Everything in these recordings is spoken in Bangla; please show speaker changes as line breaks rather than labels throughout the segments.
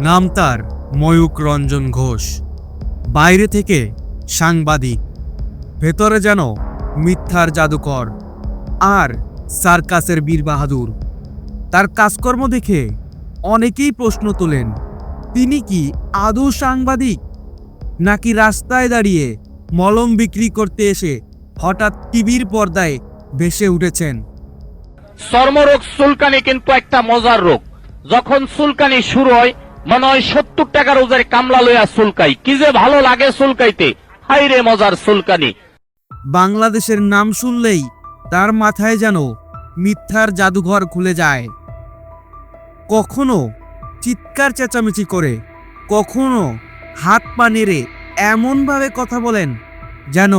নাম তার ময়ূক রঞ্জন ঘোষ। বাইরে থেকে সাংবাদিক। ভেতরে যেন মিথ্যার জাদুকর আর সার্কাসের বীর বাহাদুর। তার কাজকর্ম দেখে অনেকেই প্রশ্ন তোলেন, তিনি কি আদৌ সাংবাদিক? নাকি রাস্তায় দাঁড়িয়ে মলম বিক্রি করতে এসে হঠাৎ টিভির পর্দায় ভেসে উঠেছেন?
চর্মরোগ সুলকানি কিন্তু একটা মজার রোগ। যখন সুলকানি শুরু হয় মনে হয় সত্তর টাকার ওজের কামলা লইয়া চুলকাই। কি যে ভালো লাগে চুলকাইতে। হাই রে মজার
বাংলাদেশের নাম শুনলেই তার মাথায় যেন মিথ্যার জাদুঘর খুলে যায়। কখনো চিৎকার চেঁচামেচি করে, কখনো হাত পা নেড়ে এমনভাবে কথা বলেন যেন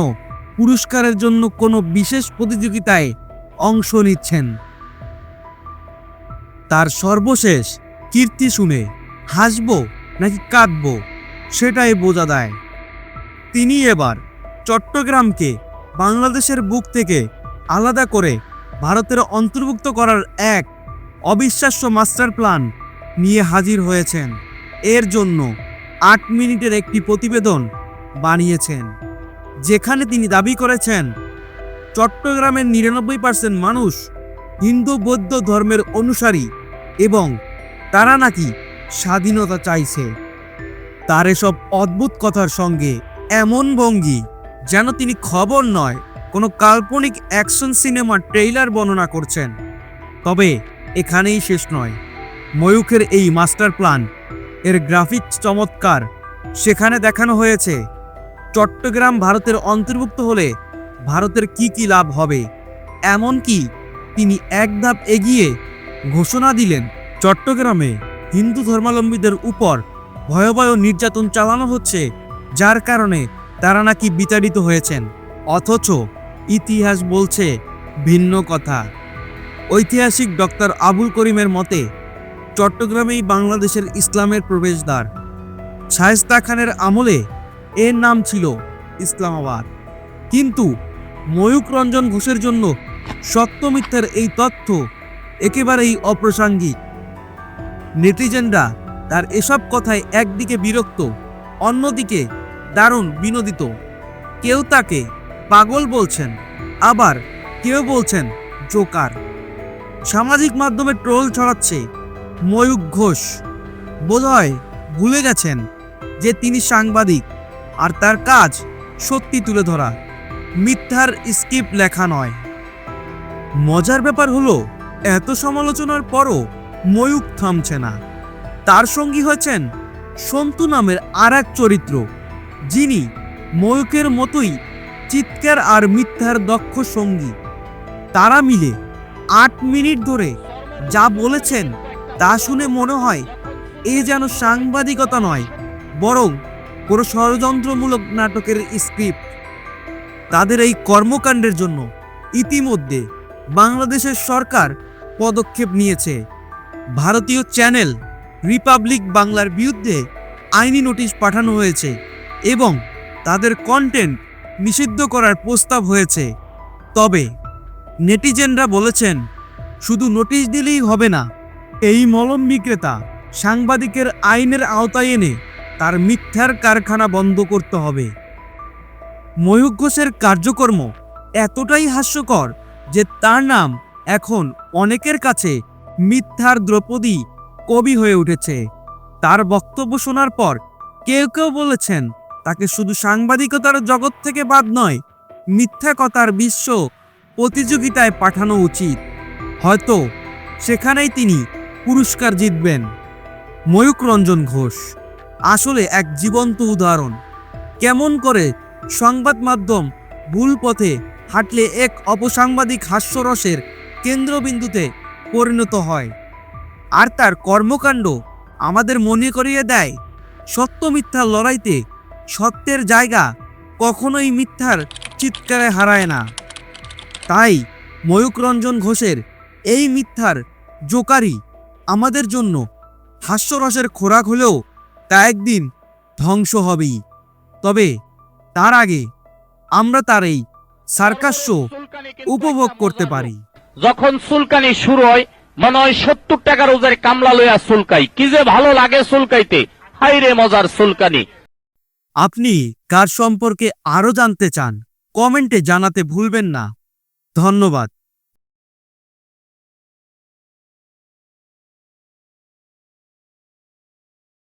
পুরস্কারের জন্য কোনো বিশেষ প্রতিযোগিতায় অংশ নিচ্ছেন। তার সর্বশেষ কীর্তি শুনে হাসবো নাকি কাঁদবো, সেটাই বোঝা দেয় তিনি এবার চট্টগ্রামকে বাংলাদেশের বুক থেকে আলাদা করে ভারতের অন্তর্ভুক্ত করার এক অবিশ্বাস্য মাস্টার প্ল্যান নিয়ে হাজির হয়েছেন। এর জন্য আট মিনিটের একটি প্রতিবেদন বানিয়েছেন, যেখানে তিনি দাবি করেছেন, চট্টগ্রামের নিরানব্বই পার্সেন্ট মানুষ হিন্দু বৌদ্ধ ধর্মের অনুসারী এবং তারা নাকি স্বাধীনতা চাইছে। তার এসব অদ্ভুত কথার সঙ্গে এমন ভঙ্গি যেন তিনি খবর নয়, কোনো কাল্পনিক অ্যাকশন সিনেমার ট্রেইলার বর্ণনা করছেন। তবে এখানেই শেষ নয়। ময়ূখের এই মাস্টার প্ল্যান, এর গ্রাফিক্স চমৎকার। সেখানে দেখানো হয়েছে, চট্টগ্রাম ভারতের অন্তর্ভুক্ত হলে ভারতের কি কি লাভ হবে? এমনকি তিনি এক ধাপ এগিয়ে ঘোষণা দিলেন চট্টগ্রামে। হিন্দু ধর্মাবলম্বীদের উপর ভয়াবহ নির্যাতন চালানো হচ্ছে, যার কারণে তারা নাকি বিতাড়িত হয়েছেন। অথচ ইতিহাস বলছে ভিন্ন কথা। ঐতিহাসিক ডক্টর আবুল করিমের মতে, চট্টগ্রামেই বাংলাদেশের ইসলামের প্রবেশদ্বার। শায়েস্তা খানের আমলে এর নাম ছিল ইসলামাবাদ। কিন্তু ময়ূক রঞ্জন ঘোষের জন্য সত্য মিথ্যার এই তথ্য একেবারেই অপ্রাসঙ্গিক। নেটিজেনরা তার এসব কথায় একদিকে বিরক্ত, অন্যদিকে দারুণ বিনোদিত। কেউ তাকে পাগল বলছেন, আবার কেউ বলছেন জোকার। সামাজিক মাধ্যমে ট্রোল ছড়াচ্ছে ময়ূক ঘোষ। বোধহয় ভুলে গেছেন যে তিনি সাংবাদিক, আর তার কাজ সত্যি তুলে ধরা। মিথ্যার স্ক্রিপ্ট লেখা নয়। মজার ব্যাপার হলো, এত সমালোচনার পরও ময়ূক থামছে না। তার সঙ্গী হয়েছেন সন্তু নামের আর এক চরিত্র, যিনি ময়ূকের মতোই চিৎকার আর মিথ্যার দক্ষ সঙ্গী। তারা মিলে আট মিনিট ধরে যা বলেছেন তা শুনে মনে হয় এ যেন সাংবাদিকতা নয়, বরং কোনো ষড়যন্ত্রমূলক নাটকের স্ক্রিপ্ট। তাদের এই কর্মকাণ্ডের জন্য ইতিমধ্যে বাংলাদেশের সরকার পদক্ষেপ নিয়েছে। ভারতীয় চ্যানেল রিপাবলিক বাংলার বিরুদ্ধে আইনি নোটিশ পাঠানো হয়েছে এবং তাদের কন্টেন্ট নিষিদ্ধ করার প্রস্তাব হয়েছে। তবে নেটিজেনরা বলেছেন, শুধু নোটিশ দিলেই হবে না, এই মলম বিক্রেতা সাংবাদিকের আইনের আওতায় এনে তার মিথ্যার কারখানা বন্ধ করতে হবে। ময়ূক ঘোষের কার্যকর্ম এতটাই হাস্যকর যে তার নাম এখন অনেকের কাছে মিথ্যার দ্রৌপদী কবি হয়ে উঠেছে। তার বক্তব্য শোনার পর কেউ কেউ বলেছেন, তাকে শুধু সাংবাদিকতার জগৎ থেকে বাদ নয়, মিথ্যা কথার বিশ্ব প্রতিযোগিতায় পাঠানো উচিত। হয়তো সেখানেই তিনি পুরস্কার জিতবেন। ময়ূক রঞ্জন ঘোষ, আসলে এক জীবন্ত উদাহরণ। কেমন করে সংবাদ মাধ্যম ভুল পথে হাঁটলে এক অপসাংবাদিক হাস্যরসের কেন্দ্রবিন্দুতে পরিণত হয়। আর তার কর্মকাণ্ড আমাদের মনে করিয়ে দেয়, সত্য মিথ্যার লড়াইতে সত্যের জায়গা কখনোই মিথ্যার চিৎকারে হারায় না। তাই ময়ূক রঞ্জন ঘোষের এই মিথ্যার জোকারি আমাদের জন্য হাস্যরসের খোরাক হলেও তা একদিন ধ্বংস হবেই। তবে তার আগে আমরা তার এই সার্কাস্য উপভোগ করতে পারি।
যখন সুলকানি শুরু হয়, মনে হয় সত্তর টাকার ওজের কামলা লইয়া চুলকাই। কি যে ভালো লাগে চুলকাইতে। হাই রে মজার সুলকানি
আপনি কার সম্পর্কে আরও জানতে চান, কমেন্টে জানাতে ভুলবেন না। ধন্যবাদ।